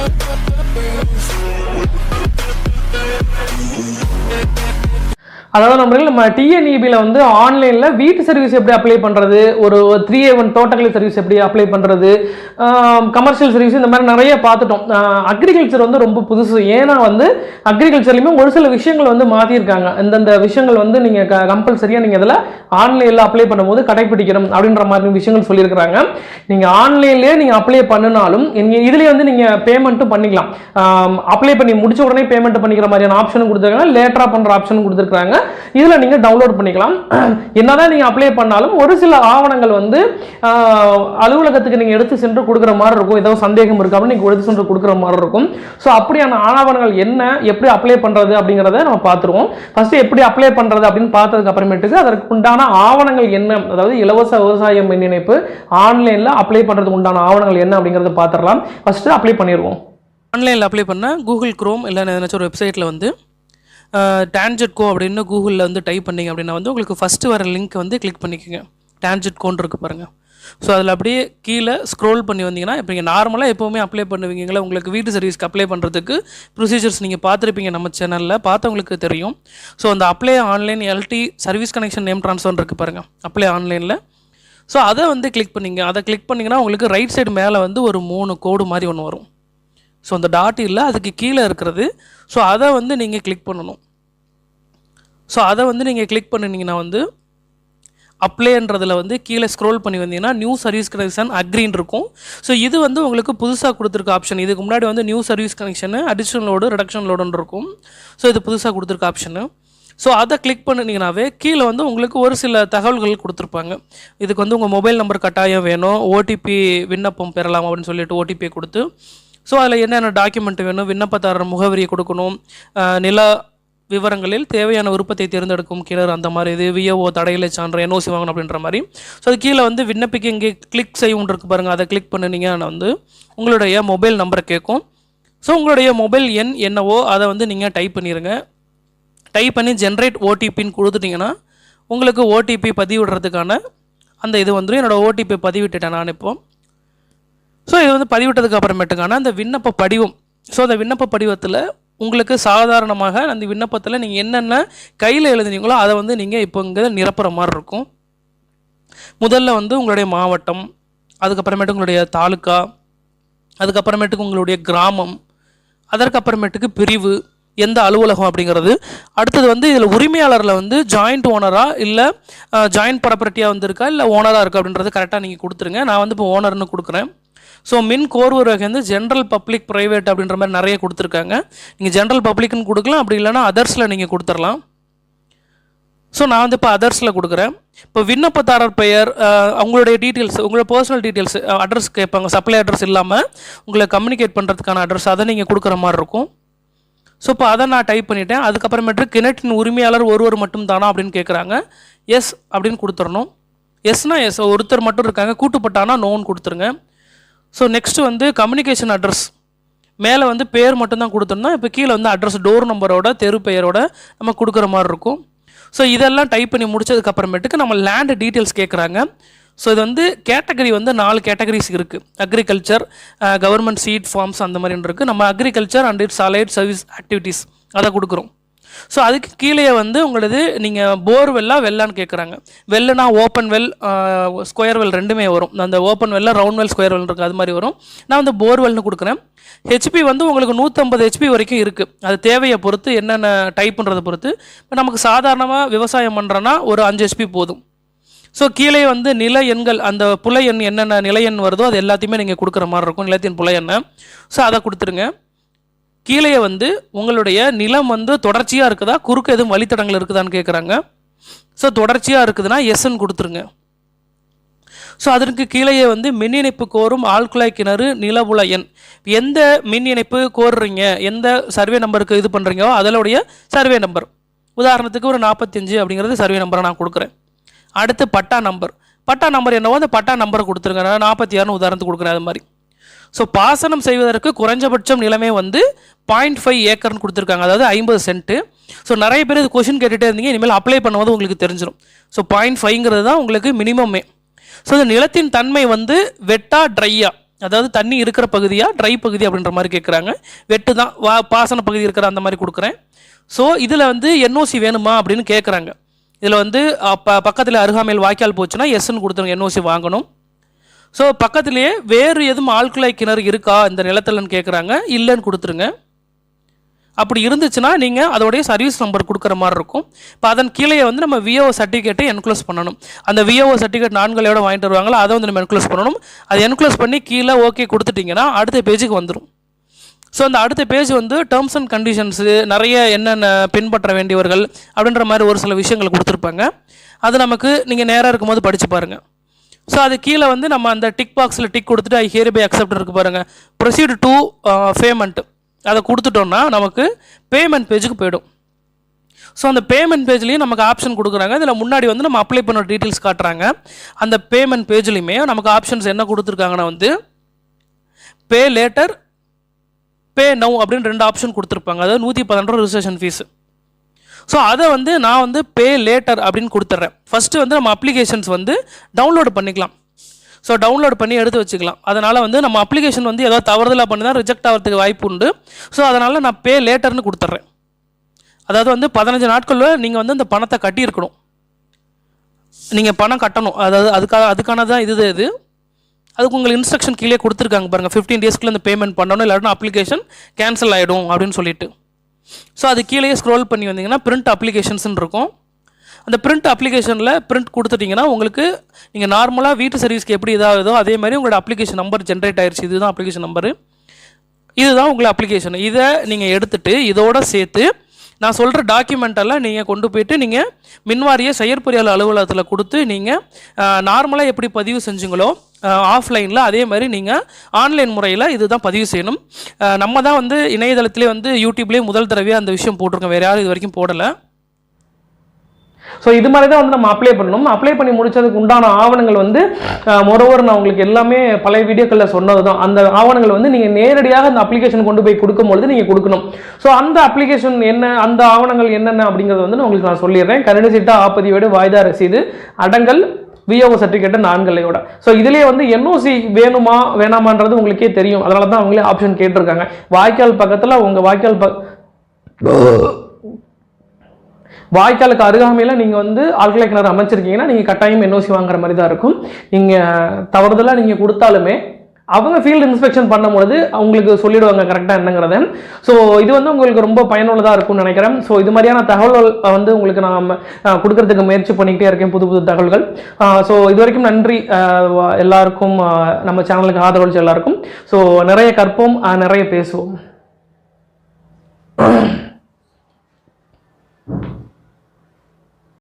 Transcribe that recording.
Yeah. அதாவது நம்ம நம்ம டிஎன்இபியில் வந்து ஆன்லைனில் வீட்டு சர்வீஸ் எப்படி அப்ளை பண்ணுறது ஒரு த்ரீ ஏ ஒன் தோட்டக்கலை சர்வீஸ் எப்படி அப்ளை பண்ணுறது கமர்ஷியல் சர்வீஸ் இந்த மாதிரி நிறைய பார்த்துட்டோம். அக்ரிகல்ச்சர் வந்து ரொம்ப புதுசு. ஏன்னா வந்து அக்ரிகல்ச்சர்லையுமே ஒரு சில விஷயங்கள் வந்து மாற்றிருக்காங்க இந்தந்த விஷயங்கள் வந்து நீங்கள் க கம்பல்சரியாக நீங்கள் இதில் ஆன்லைனில் அப்ளை பண்ணும்போது கடைப்பிடிக்கணும் அப்படின்ற மாதிரி விஷயங்கள் சொல்லியிருக்கிறாங்க. நீங்கள் ஆன்லைன்லேயே நீங்கள் அப்ளை பண்ணினாலும் நீங்கள் இதுலேயே வந்து நீங்கள் பேமெண்ட்டும் பண்ணிக்கலாம். அப்ளை பண்ணி முடிச்ச உடனே பேமெண்ட் பண்ணிக்கிற மாதிரியான ஆப்ஷனும் கொடுத்துருக்காங்க. லேட்டராக பண்ணுற ஆப்ஷனும் கொடுத்துருக்காங்க இதில் நீங்கள் டவுன்லோட் பண்ணிக்கலாம். என்னதான் நீங்கள் அப்ளை பண்ணாலும் ஒரு சில ஆவணங்கள் வந்து அலுவலகத்துக்கு நீங்கள் எடுத்து சென்று கொடுக்குற மாதிரி இருக்கும். ஏதோ சந்தேகம் இருக்கு அப்படின்னு நீங்கள் எடுத்து சென்று கொடுக்குற மாதிரி இருக்கும். ஸோ அப்படியான ஆவணங்கள் என்ன எப்படி அப்ளை பண்ணுறது அப்படிங்கிறத நம்ம பார்த்துருவோம். ஃபஸ்ட்டு எப்படி அப்ளை பண்ணுறது அப்படின்னு பார்த்ததுக்கு அப்புறமேட்டுக்கு அதற்கு உண்டான ஆவணங்கள் என்ன அதாவது இலவச விவசாய மின் இணைப்பு ஆன்லைனில் அப்ளை பண்ணுறதுக்கு உண்டான ஆவணங்கள் என்ன அப்படிங்கிறத பார்த்துடலாம். ஃபஸ்ட்டு அப்ளை பண்ணிடுவோம். ஆன்லைனில் அப்ளை பண்ணால் கூகுள் க்ரோம் இல்லை ஏதாச்சும் ஒரு வெப்சைட்டில் வந்து டேன்ஜெட் கோ அப்படின்னு கூகுளில் வந்து டைப் பண்ணீங்க அப்படின்னா வந்து உங்களுக்கு ஃபஸ்ட்டு வர லிங்க் வந்து கிளிக் பண்ணிக்கோங்க. டேன்ஜெட் கோன் இருக்குது பாருங்கள் ஸோ அதில் அப்படியே கீழே ஸ்க்ரோல் பண்ணி வந்தீங்கன்னா இப்போ நீங்கள் நார்மலாக எப்போவுமே அப்ளை பண்ணுவீங்களா உங்களுக்கு வீட்டு சர்வீஸ்க்கு அப்ளை பண்ணுறதுக்கு ப்ரொசீஜர்ஸ் நீங்கள் பார்த்துருப்பீங்க நம்ம சேனலில் பார்த்தவங்களுக்கு தெரியும். ஸோ அந்த apply online LT service connection name transfer இருக்குது பாருங்கள் அப்ளை ஆன்லைனில் ஸோ அதை வந்து கிளிக் பண்ணிங்க. அதை கிளிக் பண்ணிங்கன்னா உங்களுக்கு ரைட் சைடு மேலே வந்து ஒரு மூணு கோடு மாதிரி ஒன்று வரும். ஸோ அந்த டாட் இல்லை அதுக்கு கீழே இருக்கிறது. ஸோ அதை வந்து நீங்கள் கிளிக் பண்ணணும். ஸோ அதை வந்து நீங்கள் கிளிக் பண்ணினீங்கன்னா வந்து அப்ளைன்றதில் வந்து கீழே ஸ்க்ரோல் பண்ணி வந்தீங்கன்னா நியூ சர்வீஸ் கனெக்ஷன் அக்ரின் இருக்கும். ஸோ இது வந்து உங்களுக்கு புதுசாக கொடுத்துருக்க ஆப்ஷன் இதுக்கு முன்னாடி வந்து new service connection additional load reduction லோடுன்னு இருக்கும். ஸோ இது புதுசாக கொடுத்துருக்க ஆப்ஷனு ஸோ அதை கிளிக் பண்ணினீங்கனாவே கீழே வந்து உங்களுக்கு ஒரு சில தகவல்கள் கொடுத்துருப்பாங்க. இதுக்கு வந்து உங்கள் மொபைல் நம்பர் கட்டாயம் வேணும். ஓடிபி விண்ணப்பம் பெறலாம் அப்படின்னு சொல்லிட்டு ஓடிபியை கொடுத்து ஸோ அதில் என்னென்ன டாக்குமெண்ட் வேணும் விண்ணப்பதாரர் முகவரியை கொடுக்கணும் நில விவரங்களில் தேவையான விருப்பத்தை தேர்ந்தெடுக்கும் கிணறு அந்த மாதிரி இது விஓஓ தடையிலை சான்று என்ஓசி வாங்கணும் அப்படின்ற மாதிரி. ஸோ அது கீழே வந்து விண்ணப்பிக்க இங்கே கிளிக் செய்யும் இருக்கு பாருங்கள் அதை கிளிக் பண்ணினீங்கன்னா வந்து உங்களுடைய மொபைல் நம்பரை கேட்கும். ஸோ உங்களுடைய மொபைல் எண் என்னவோ அதை வந்து நீங்கள் டைப் பண்ணிடுங்க டைப் பண்ணி ஜென்ரேட் ஓடிபின்னு கொடுத்துட்டிங்கன்னா உங்களுக்கு ஓடிபி பதிவிடுறதுக்கான அந்த இது வந்துடும் என்னோடய ஓடிபி பதிவிட்டுட்டேன் நான் இப்போ. ஸோ இது வந்து பதிவிட்டதுக்கு அப்புறமேட்டுக்கான அந்த விண்ணப்ப படிவம். ஸோ அந்த விண்ணப்ப படிவத்தில் உங்களுக்கு சாதாரணமாக அந்த விண்ணப்பத்தில் நீங்கள் என்னென்ன கையில் எழுதுனீங்களோ அதை வந்து நீங்கள் இப்போ இங்கே நிரப்புற மாதிரி இருக்கும். முதல்ல வந்து உங்களுடைய மாவட்டம் அதுக்கப்புறமேட்டு உங்களுடைய தாலுக்கா அதுக்கப்புறமேட்டுக்கு உங்களுடைய கிராமம் அதற்கப்புறமேட்டுக்கு பிரிவு எந்த அலுவலகம் அப்படிங்கிறது. அடுத்தது வந்து இதில் உரிமையாளரில் வந்து ஜாயிண்ட் ஓனராக இல்லை ஜாயிண்ட் ப்ராப்பர்ட்டியாக வந்திருக்கா இல்லை ஓனராக இருக்கா அப்படின்றது கரெக்டாக நீங்கள் கொடுத்துருங்க. நான் வந்து இப்போ ஓனர்னு கொடுக்குறேன். ஸோ மின் கோர்வர் வகை வந்து ஜென்ரல் பப்ளிக் ப்ரைவேட் அப்படின்ற மாதிரி நிறைய கொடுத்துருக்காங்க. நீங்கள் ஜென்ரல் பப்ளிக்னு கொடுக்கலாம் அப்படி இல்லைன்னா அதர்ஸில் நீங்கள் கொடுத்துடலாம். ஸோ நான் வந்து இப்போ அதர்ஸில் கொடுக்குறேன். இப்போ விண்ணப்பதாரர் பெயர் அவங்களுடைய டீட்டெயில்ஸ் உங்களோட பர்சனல் டீட்டெயில்ஸ் அட்ரஸ் கேட்பாங்க. சப்ளை அட்ரஸ் இல்லாமல் உங்களை கம்யூனிகேட் பண்ணுறதுக்கான அட்ரஸ் அதை நீங்கள் கொடுக்குற மாதிரி இருக்கும். ஸோ இப்போ அதை நான் டைப் பண்ணிட்டேன். அதுக்கப்புறமேட்டு கிணற்றின் உரிமையாளர் ஒருவர் மட்டும் தானா அப்படின்னு கேட்குறாங்க எஸ் அப்படின்னு கொடுத்துடணும். எஸ்னா எஸ் ஒருத்தர் மட்டும் இருக்காங்க. கூட்டுப்பட்டானா நோன் கொடுத்துருங்க. ஸோ நெக்ஸ்ட்டு வந்து கம்யூனிகேஷன் அட்ரஸ் மேலே வந்து பேர் மட்டும்தான் கொடுத்துருந்தோம் இப்போ கீழே வந்து அட்ரஸ் டோர் நம்பரோட தெரு பெயரோட நம்ம கொடுக்குற மாதிரி இருக்கும். ஸோ இதெல்லாம் டைப் பண்ணி முடிச்சதுக்கப்புறமேட்டுக்கு நம்ம லேண்டு டீட்டெயில்ஸ் கேட்குறாங்க ஸோ இது வந்து கேட்டகரி வந்து நாலு கேட்டகரிஸ் இருக்குது அக்ரிகல்ச்சர் கவர்மெண்ட் சீட் ஃபார்ம்ஸ் அந்த மாதிரி இருக்குது நம்ம agriculture and its allied service activities அதை கொடுக்குறோம். ஸோ அதுக்கு கீழே வந்து உங்களது நீங்கள் போர் வெல்லா வெல்லான்னு கேட்குறாங்க வெல்லுனா ஓப்பன் வெல் ஸ்கொயர் வெல் ரெண்டுமே வரும். அந்த ஓப்பன் வெல்ல ரவுண்ட் வெல் ஸ்கொயர் வெல் இருக்குது அது மாதிரி வரும். நான் வந்து போர்வெல்னு கொடுக்குறேன். ஹெச்பி வந்து உங்களுக்கு நூற்றம்பது ஹெச்பி வரைக்கும் இருக்குது அது தேவையை பொறுத்து என்னென்ன டைப்புன்றதை பொறுத்து. இப்போ நமக்கு சாதாரணமாக விவசாயம் பண்ணுறோன்னா ஒரு அஞ்சு ஹெச்பி போதும். ஸோ கீழே வந்து நில எண்கள் அந்த புல எண் என்னென்ன நில எண் வருதோ அது எல்லாத்தையுமே நீங்கள் கொடுக்குற மாதிரி இருக்கும். நிலத்தின் புல ஸோ அதை கொடுத்துருங்க. கீழே வந்து உங்களுடைய நிலம் வந்து தொடர்ச்சியாக இருக்குதா? குறுக்க எதுவும் வழித்தடங்கள் இருக்குதான்னு கேட்குறாங்க ஸோ தொடர்ச்சியாக இருக்குதுன்னா எஸ்ன்னு கொடுத்துருங்க. ஸோ அதற்கு கீழேயே வந்து மின் இணைப்பு கோரும் ஆழ்குழாய் கிணறு நிலவுல எண். எந்த மின் இணைப்பு கோருறீங்க? எந்த சர்வே நம்பருக்கு இது பண்ணுறீங்களோ அதனுடைய சர்வே நம்பர். உதாரணத்துக்கு ஒரு நாற்பத்தஞ்சு அப்படிங்கிறது சர்வே நம்பரை நான் கொடுக்குறேன். அடுத்து பட்டா நம்பர். பட்டா நம்பர் என்னவோ அந்த பட்டா நம்பரை கொடுத்துருங்க. நான் நாற்பத்தி ஆறுனு உதாரணத்துக்கு கொடுக்குறேன் அது மாதிரி. ஸோ பாசனம் செய்வதற்கு குறைஞ்சபட்சம் நிலமே வந்து பாயிண்ட் ஃபைவ் ஏக்கர்னு கொடுத்துருக்காங்க. அதாவது ஐம்பது சென்ட்டு ஸோ நிறைய பேர் இது கொஷின் கேட்டுகிட்டே இருந்தீங்க. இனிமேல் அப்ளை பண்ணும்போது உங்களுக்கு தெரிஞ்சிடும் ஸோ பாயிண்ட் ஃபைவ்ங்கிறது தான் உங்களுக்கு மினிமமே ஸோ இந்த நிலத்தின் தன்மை வந்து வெட்டா ட்ரையா அதாவது தண்ணி இருக்கிற பகுதியாக ட்ரை பகுதி அப்படின்ற மாதிரி கேட்குறாங்க. வெட்டு தான் வா பாசன பகுதி இருக்கிற அந்த மாதிரி கொடுக்குறேன். ஸோ இதில் வந்து என்ஓசி வேணுமா அப்படின்னு கேட்குறாங்க. இதில் வந்து ப பக்கத்தில் அருகாமையில் வாய்க்கால் போச்சுன்னா எஸ்ன்னு கொடுத்துருங்க. என்ஓசி வாங்கணும். ஸோ பக்கத்துலேயே வேறு எதுவும் ஆழ்குழாய் கிணறு இருக்கா? இந்த நிலத்துலன்னு கேட்குறாங்க இல்லைன்னு கொடுத்துருங்க. அப்படி இருந்துச்சுன்னா நீங்கள் அதோடைய சர்வீஸ் நம்பர் கொடுக்குற மாதிரி இருக்கும். இப்போ அதன் கீழே வந்து நம்ம விஓ சர்டிஃபிகேட்டை என்க்ளோஸ் பண்ணணும். அந்த விஓ சர்டிஃபிகேட் நான்களையோட வாங்கிட்டு வருவாங்களோ? அதை வந்து நம்ம என்க்ளோஸ் பண்ணணும். அதை என்க்ளோஸ் பண்ணி கீழே ஓகே கொடுத்துட்டிங்கன்னா அடுத்த பேஜுக்கு வந்துடும் ஸோ அந்த அடுத்த பேஜ் வந்து டேர்ம்ஸ் அண்ட் கண்டிஷன்ஸு நிறைய என்னென்ன பின்பற்ற வேண்டியவர்கள் அப்படின்ற மாதிரி ஒரு சில விஷயங்கள் கொடுத்துருப்பாங்க. அது நமக்கு நீங்கள் நேராக இருக்கும்போது படித்து பாருங்கள் ஸோ அது கீழே வந்து நம்ம அந்த டிக் பாக்ஸில் டிக் கொடுத்துட்டு ஐ ஹியர் பை அக்செப்ட் இருக்கு பாருங்கள் ப்ரொசீட் டு பேமெண்ட் அதை கொடுத்துட்டோம்னா நமக்கு பேமெண்ட் பேஜுக்கு போயிடும். ஸோ அந்த பேமெண்ட் பேஜ்லேயும் நமக்கு ஆப்ஷன் கொடுக்குறாங்க. இதில் முன்னாடி வந்து நம்ம அப்ளை பண்ண டீட்டெயில்ஸ் காட்டுறாங்க. அந்த பேமெண்ட் பேஜ்லேயுமே நமக்கு ஆப்ஷன்ஸ் என்ன கொடுத்துருக்காங்கன்னா வந்து பே லேட்டர் பே நவ் அப்படின்னு ரெண்டு ஆப்ஷன் கொடுத்துருப்பாங்க. அதாவது நூற்றி பதினெட்டு ரிஜிஸ்ட்ரேஷன் ஃபீஸ் ஸோ அதை வந்து நான் வந்து பே லேட்டர் அப்படின்னு கொடுத்துட்றேன். ஃபஸ்ட்டு வந்து நம்ம அப்ளிகேஷன்ஸ் வந்து டவுன்லோடு பண்ணிக்கலாம். ஸோ டவுன்லோட் பண்ணி எடுத்து வச்சுக்கலாம். அதனால் வந்து நம்ம அப்ளிகேஷன் வந்து ஏதாவது தவறுதலாக பண்ணி தான் ரிஜெக்ட் ஆகிறதுக்கு வாய்ப்பு உண்டு. ஸோ அதனால் நான் பே லேட்டர்னு கொடுத்துட்றேன். அதாவது வந்து பதினஞ்சு நாட்களில் நீங்கள் வந்து அந்த பணத்தை கட்டியிருக்கணும். நீங்கள் பணம் கட்டணும். அதாவது அதுக்காக அதுக்கான தான் இது இது. அதுக்கு உங்களுக்கு இன்ஸ்ட்ரக்ஷன் கீழே கொடுத்துருக்காங்க பாருங்கள் ஃபிஃப்டீன் டேஸ்க்குள்ளே அந்த பேமெண்ட் பண்ணணும். இல்லாட்டினா அப்ளிகேஷன் கேன்சல் ஆகிடும் அப்படின்னு சொல்லிட்டு. ஸோ அது கீழே ஸ்க்ரோல் பண்ணி வந்தீங்கன்னா பிரிண்ட் அப்ளிகேஷன்ஸ்னு இருக்கும். அந்த பிரிண்ட் அப்ளிகேஷனில் பிரிண்ட் கொடுத்துட்டிங்கன்னா உங்களுக்கு நீங்கள் நார்மலாக வீட்டு சர்வீஸ்க்கு எப்படி இதாகுதோ அதே மாதிரி உங்களோட அப்ளிகேஷன் நம்பர் ஜென்ரேட் ஆயிடுச்சு இதுதான் அப்ளிகேஷன் நம்பரு இதுதான் உங்களை அப்ளிகேஷன் இதை நீங்கள் எடுத்துகிட்டு இதோட சேர்த்து நான் சொல்கிற டாக்குமெண்டெல்லாம் நீங்கள் கொண்டு போயிட்டு நீங்கள் மின்வாரிய செயற்பொறியாளர் அலுவலகத்தில் கொடுத்து நீங்கள் நார்மலாக எப்படி பதிவு செஞ்சுங்களோ ஆஃப்லைனில் அதே மாதிரி நீங்கள் ஆன்லைன் முறையில் இதுதான் பதிவு செய்யணும். நம்ம தான் வந்து இணையதளத்திலே வந்து யூடியூப்லேயே முதல் தடவையாக அந்த விஷயம் போட்டிருக்கோம். வேறு யாரும் இது வரைக்கும் போடலை. ஸோ இது மாதிரி தான் வந்து நம்ம அப்ளை பண்ணணும். அப்ளை பண்ணி முடிச்சதுக்கு உண்டான ஆவணங்கள் வந்து மொரோவர் நான் உங்களுக்கு எல்லாமே பழைய வீடியோக்களில் சொன்னது தான் அந்த ஆவணங்கள் வந்து நீங்கள் நேரடியாக அந்த அப்ளிகேஷன் கொண்டு போய் கொடுக்கும்பொழுது நீங்கள் கொடுக்கணும். ஸோ அந்த அப்ளிகேஷன் என்ன அந்த ஆவணங்கள் என்னென்ன அப்படிங்கிறது வந்து நான் உங்களுக்கு நான் சொல்லிடுறேன். கரண்ட் சீட்டா ஆப்பதியோடு வாய்தா ரசீது அடங்கல் விஓஓ சர்டிஃபிகேட் நான்களையோட ஸோ இதுலேயே வந்து என்ஓசி வேணுமா வேணாமான்றது உங்களுக்கே தெரியும். அதனால தான் அவங்களே ஆப்ஷன் கேட்டிருக்காங்க. வாய்க்கால் பக்கத்தில் உங்கள் வாய்க்கால் பக் வாய்க்காலுக்கு அருகாமையில் நீங்கள் வந்து ஆழ்கலை கிணறு அமைச்சிருக்கீங்கன்னா நீங்கள் கட்டாயம் என்ஓசி வாங்குற மாதிரி தான் இருக்கும். நீங்கள் தவறுதலாக நீங்கள் கொடுத்தாலுமே அவங்க ஃபீல்டு இன்ஸ்பெக்ஷன் பண்ணும்பொழுது அவங்களுக்கு சொல்லிடுவாங்க கரெக்டாக என்னங்கிறத. ஸோ இது வந்து உங்களுக்கு ரொம்ப பயனுள்ளதாக இருக்கும்னு நினைக்கிறேன். ஸோ இது மாதிரியான தகவல்கள் வந்து உங்களுக்கு நான் கொடுக்கறதுக்கு முயற்சி பண்ணிக்கிட்டே இருக்கேன் புது புது தகவல்கள். ஸோ இது வரைக்கும் நன்றி. எல்லாருக்கும் நம்ம சேனலுக்கு ஆதரவளிச்ச எல்லாருக்கும். ஸோ நிறைய கற்போம் நிறைய பேசுவோம்.